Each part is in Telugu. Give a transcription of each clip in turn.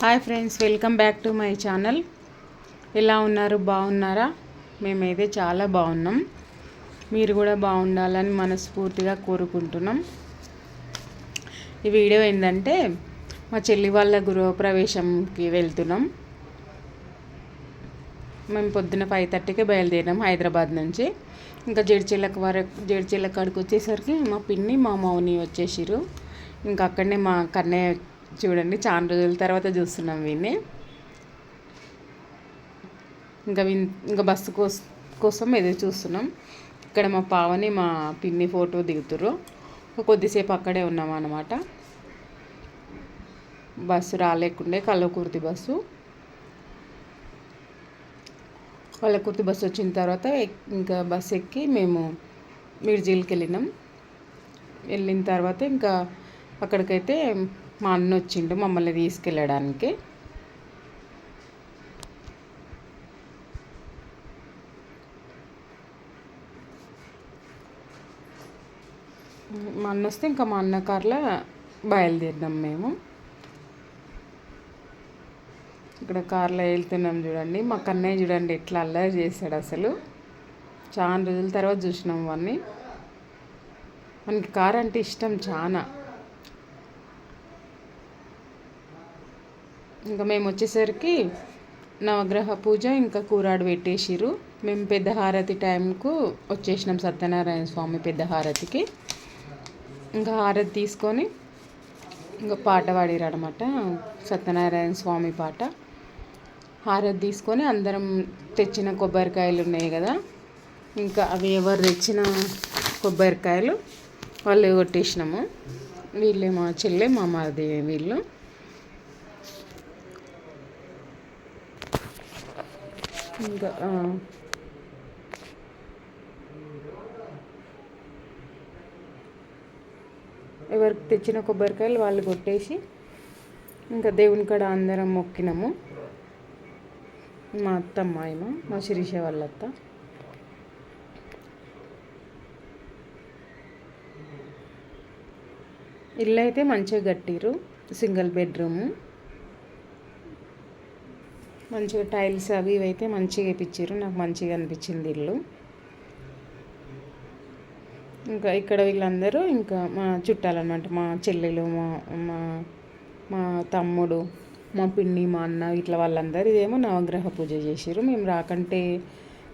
Hi friends welcome back to my channel. ఎలా ఉన్నారు? బాగున్నారా? మేమైతే చాలా బాగున్నాం. మీరు కూడా బాగుండాలని మనస్ఫూర్తిగా కోరుకుంటున్నాం. ఈ వీడియో ఏంటంటే మా చెల్లి వాళ్ళ గృహప్రవేశంకి వెళ్తున్నాం. మేము పొద్దున ఫైవ్ థర్టీకి బయలుదేరాం హైదరాబాద్ నుంచి. ఇంకా జడ్చిల్లక వరకు జడ్చిల్ల కాడికి వచ్చేసరికి మా పిన్ని మా మౌని వచ్చేసిరు ఇంకా అక్కడనే మా కన్నయ్య చూడండి చాలా రోజుల తర్వాత చూస్తున్నాం వీన్ని ఇంకా విన్ ఇంకా బస్సు కోస్ కోసం ఎదురు చూస్తున్నాం. ఇక్కడ మా పావని మా పిన్ని ఫోటో దిగుతురు కొద్దిసేపు అక్కడే ఉన్నాం అన్నమాట. బస్సు రాలేకుండే కల్లకుర్తి బస్సు. కల్లకుర్తి బస్సు వచ్చిన తర్వాత ఇంకా బస్సు ఎక్కి మేము మిర్జీలకి వెళ్ళినాం వెళ్ళిన తర్వాత ఇంకా అక్కడికైతే మా అన్న వచ్చిండు మమ్మల్ని తీసుకెళ్ళడానికి. మా అన్న వస్తే ఇంకా మా అన్న కార్లో బయలుదేరినాం మేము. ఇక్కడ కార్లో వెళ్తున్నాం చూడండి. మా కన్నయ్య చూడండి ఎట్లా అల్లరి చేశాడు అసలు. చాలా రోజుల తర్వాత చూసినాం వాడిని మనకి కార్ అంటే ఇష్టం చాలా. ఇంకా మేము వచ్చేసరికి నవగ్రహ పూజ ఇంకా కూరాడు పెట్టేసిరు మేము పెద్ద హారతి టైంకు వచ్చేసినాం సత్యనారాయణ స్వామి పెద్ద హారతికి. ఇంకా హారతి తీసుకొని ఇంకా పాట పాడిరు అనమాట సత్యనారాయణ స్వామి పాట. హారతి తీసుకొని అందరం తెచ్చిన కొబ్బరికాయలు ఉన్నాయి కదా. ఇంకా అవి ఎవరు తెచ్చిన కొబ్బరికాయలు వాళ్ళు కొట్టేసినాము. వీళ్ళే మా చెల్లె మా మాది వీళ్ళు. ఇంకా ఎవరికి తెచ్చిన కొబ్బరికాయలు వాళ్ళు కొట్టేసి ఇంకా దేవుని కాడ అందరం మొక్కినాము. మా అత్త అమ్మాయిమ మా శిరీష వాళ్ళ అత్త. ఇల్లు అయితే మంచిగా కట్టిరు సింగిల్ బెడ్రూము. మంచిగా టైల్స్ అవి ఇవి అయితే మంచిగా ఇప్పించారు నాకు మంచిగా అనిపించింది ఇల్లు. ఇంకా ఇక్కడ వీళ్ళందరూ ఇంకా మా చుట్టాలన్నమాట. మా చెల్లెలు మా మా మా తమ్ముడు మా పిన్ని మా అన్న ఇట్లా వాళ్ళందరూ ఇదేమో నవగ్రహ పూజ చేసారు మేము రాకంటే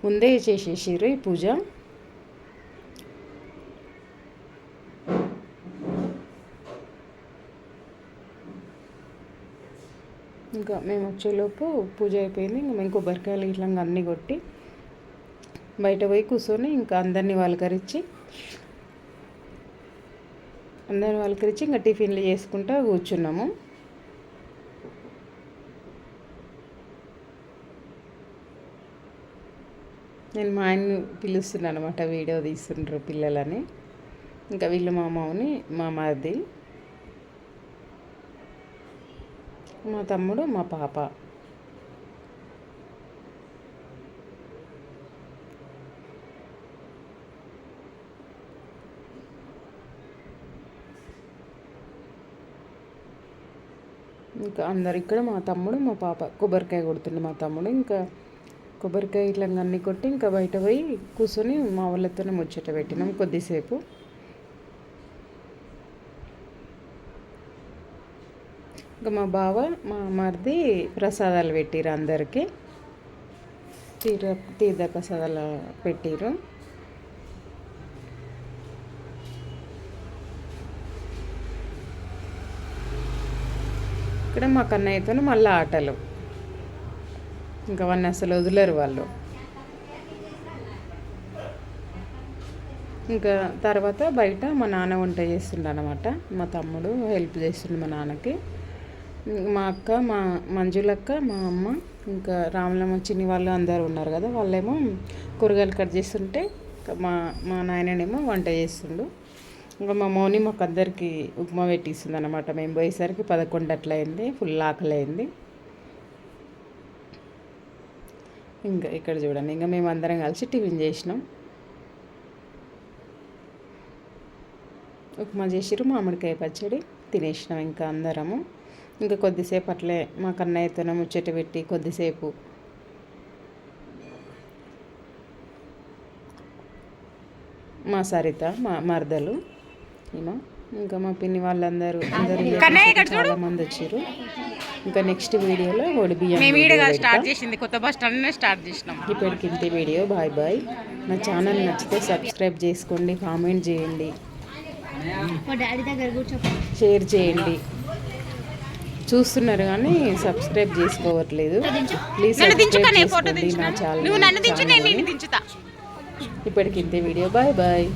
ముందే చేసేసారు ఈ పూజ. ఇంకా మేము వచ్చేలోపు పూజ అయిపోయింది. ఇంకా మేము కొబ్బరికాయలు ఇట్లా అన్నీ కొట్టి బయట పోయి కూర్చొని ఇంకా అందరినీ వాళ్ళకరించి అందరిని వాళ్ళకరించి ఇంకా టిఫిన్లు చేసుకుంటా కూర్చున్నాము. నేను మా ఆయన్ని పిలుస్తున్నాను అనమాట వీడియో తీస్తుండ్రు పిల్లలని. ఇంకా వీళ్ళు మా మామని మా మరిది. మా తమ్ముడు మా పాప. ఇంకా అందరు ఇక్కడ మా తమ్ముడు మా పాప. కొబ్బరికాయ కొడుతుండే మా తమ్ముడు. ఇంకా కొబ్బరికాయ ఇట్లా అన్నీ కొట్టి ఇంకా బయట పోయి కూర్చొని మా వాళ్ళతోనే ముచ్చట పెట్టినాం కొద్దిసేపు. ఇంకా మా బావ మా మరిది ప్రసాదాలు పెట్టిరు అందరికీ. తీర తీర్థ ప్రసాదాలు పెట్టిరు ఇక్కడ మా కన్నయ్యతో మళ్ళీ ఆటలు. ఇంకా అవన్నీ అసలు వదిలేరు వాళ్ళు. ఇంకా తర్వాత బయట మా నాన్న వంట చేస్తుండ అనమాట మా తమ్ముడు హెల్ప్ చేస్తుండే మా నాన్నకి. మా అక్క మా మంజులక్క మా అమ్మ ఇంకా రాములమ్మ చిన్ని వాళ్ళు అందరు ఉన్నారు కదా వాళ్ళేమో కూరగాయలు కట్ చేస్తుంటే మా మా నాయననేమో వంట చేస్తుండు. ఇంకా మా మౌని మాకు అందరికీ ఉప్మా పెట్టిస్తుంది అనమాట మేము పోయేసరికి పదకొండు అట్లా అయింది ఫుల్ ఆకలి అయింది ఇంకా ఇక్కడ చూడండి ఇంకా మేము అందరం కలిసి టిఫిన్ చేసినాం. ఉప్మా చేసిరు మామిడికాయ పచ్చడి తినేసినాం ఇంకా అందరము. ఇంకా కొద్దిసేపు అట్లే మా కన్నయ్యతోనే ముచ్చట పెట్టి కొద్దిసేపు. మా సరిత మా మరదలు ఈమె ఇంకా మా పిన్ని వాళ్ళందరూ అందరూ చాలా మంది వచ్చారు ఇంకా నెక్స్ట్ వీడియోలో ఒడి బియ్యం. స్టార్ట్ చేసింది కొత్త బస్ స్టాండ్ స్టార్ట్ చేసినాం. ఇప్పటికి ఇంతే వీడియో బాయ్ బాయ్. నా ఛానల్ నచ్చితే సబ్స్క్రైబ్ చేసుకోండి కామెంట్ చేయండి. షేర్ చేయండి. చూస్తున్నారు కానీ సబ్స్క్రైబ్ చేసుకోవట్లేదు. ప్లీజ్ చేసుకోండి నా. ఛానల్ ఇప్పటికి ఇంతే వీడియో బాయ్ బాయ్